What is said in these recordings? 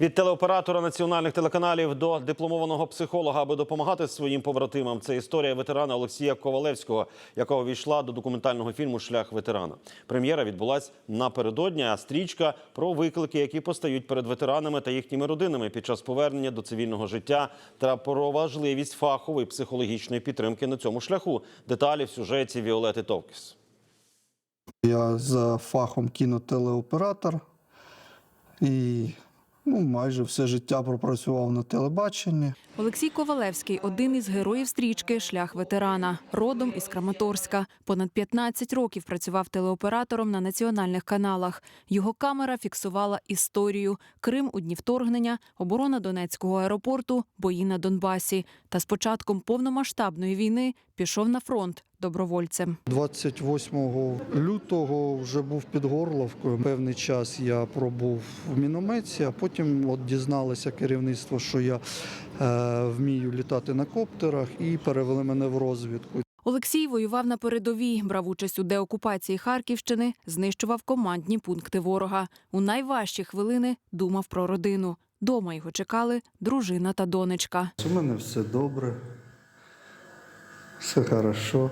Від телеоператора національних телеканалів до дипломованого психолога, аби допомагати своїм побратимам. Це історія ветерана Олексія Ковалевського, якого війшла до документального фільму Шлях ветерана. Прем'єра відбулась напередодні. А стрічка про виклики, які постають перед ветеранами та їхніми родинами під час повернення до цивільного життя, та про важливість фахової психологічної підтримки на цьому шляху. Деталі в сюжеті Віолети Товкіс. Я за фахом кінотелеоператор і ну, майже все життя пропрацював на телебаченні. Олексій Ковалевський один із героїв стрічки Шлях ветерана, родом із Краматорська. Понад 15 років працював телеоператором на національних каналах. Його камера фіксувала історію: Крим у дні вторгнення, оборона Донецького аеропорту, бої на Донбасі. Та з початком повномасштабної війни пішов на фронт добровольцем. 28 лютого вже був під Горловкою. Певний час я пробув в мінометі, а потім от дізналося керівництво, що я е, вмію літати на коптерах, і перевели мене в розвідку. Олексій воював на передовій, брав участь у деокупації Харківщини, знищував командні пункти ворога. У найважчі хвилини думав про родину. Дома його чекали дружина та донечка. У мене все добре, все хорошо.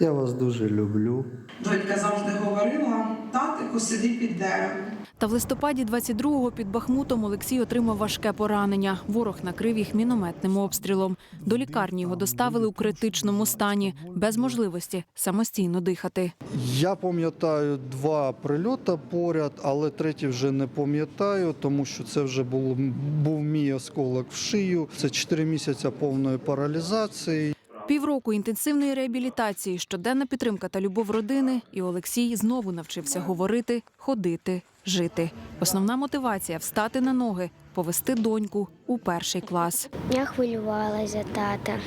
Я вас дуже люблю. Донька завжди говорила, татику, сиди під деревом. Та в листопаді 22-го під Бахмутом Олексій отримав важке поранення. Ворог накрив їх мінометним обстрілом. До лікарні його доставили у критичному стані, без можливості самостійно дихати. Я пам'ятаю два прильоти поряд, але третій вже не пам'ятаю, тому що це вже був, був мій осколок в шию. Це 4 місяці повної паралізації. Півроку інтенсивної реабілітації, щоденна підтримка та любов родини, і Олексій знову навчився говорити, ходити, жити. Основна мотивація встати на ноги, повести доньку у перший клас. Я хвилювалася за тата,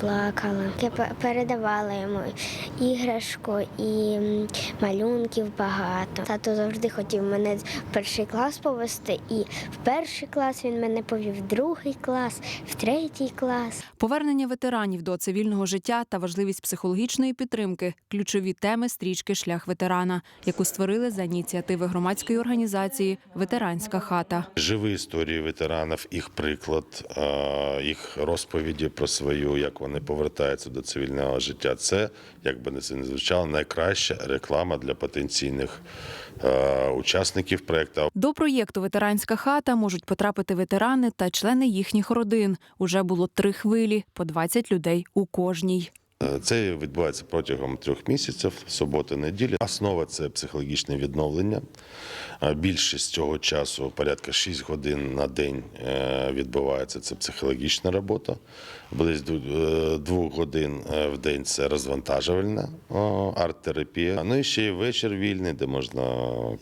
плакала. Я передавала йому іграшку і малюнків багато. Тато завжди хотів мене в перший клас повести, і в перший клас він мене повів в другий клас, в третій клас. Повернення ветеранів до цивільного життя та важливість психологічної підтримки ключові теми стрічки Шлях ветерана, яку створили за ініціативи громадської організації Ветеранська хата. Живі історії ветеранів, їх приклад, їх розповіді про свою, як вони повертаються до цивільного життя. Це, як би не це не звучало, найкраща реклама для потенційних учасників проєкту. До проєкту Ветеранська хата можуть потрапити ветерани та члени їхніх родин. Уже було три хвилі, по 20 людей у кожній. Е, Це відбувається протягом трьох місяців, суботи, неділі. Основа це психологічне відновлення. Більшість цього часу, порядка 6 годин на день, е, відбувається це психологічна робота. Близько е, двох годин е, в день це розвантажувальна арт-терапія. Ну і ще й вечір вільний, де можна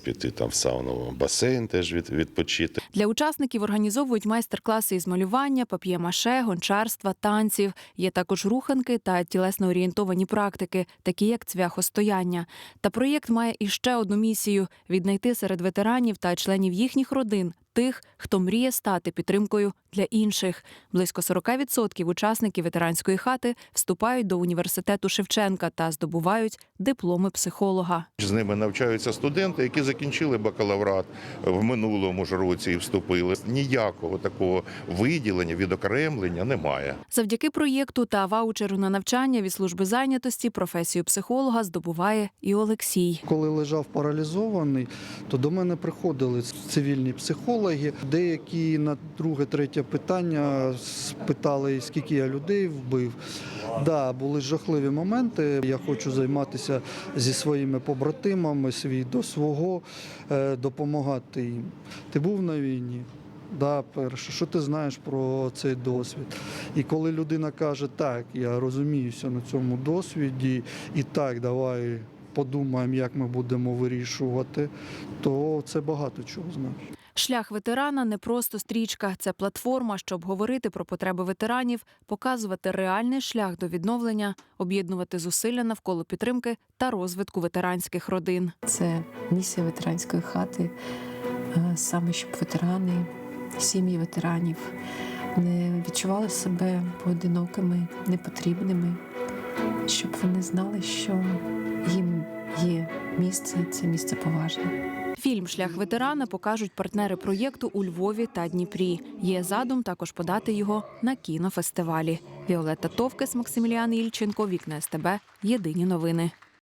піти там в сауну, басейн теж від, відпочити. Для учасників організовують майстер-класи із малювання, пап'є-маше, гончарства, танців. Є також руханки та тілесно орієнтовані практики, такі як цвяхостояння. Та проєкт має іще одну місію віднайти серед ветеранів та членів їхніх родин тих, хто мріє стати підтримкою для інших. Близько 40% учасників ветеранської хати вступають до університету Шевченка та здобувають дипломи психолога. З ними навчаються студенти, які закінчили бакалаврат в минулому ж році і вступили. Ніякого такого виділення, відокремлення немає. Завдяки проєкту та ваучеру на навчання від служби зайнятості професію психолога здобуває і Олексій. Коли лежав паралізований, то до мене приходили цивільні психологи. Деякі на друге, третє питання спитали, скільки я людей вбив. Да, були жахливі моменти. Я хочу займатися зі своїми побратимами, свій до свого, е, допомагати їм. Ти був на війні? Да, перше, що ти знаєш про цей досвід? І коли людина каже, так, я розуміюся на цьому досвіді, і так, давай подумаємо, як ми будемо вирішувати, то це багато чого значить. Шлях ветерана не просто стрічка, це платформа, щоб говорити про потреби ветеранів, показувати реальний шлях до відновлення, об'єднувати зусилля навколо підтримки та розвитку ветеранських родин. Це місія ветеранської хати, е, саме щоб ветерани, сім'ї ветеранів не відчували себе поодинокими, непотрібними, щоб вони знали, що їм є місце, це місце поважне. Фільм Шлях ветерана покажуть партнери проєкту у Львові та Дніпрі. Є задум також подати його на кінофестивалі. Віолетта Товкес, Максиміліан Ільченко, Вікна СТБ. Єдині новини.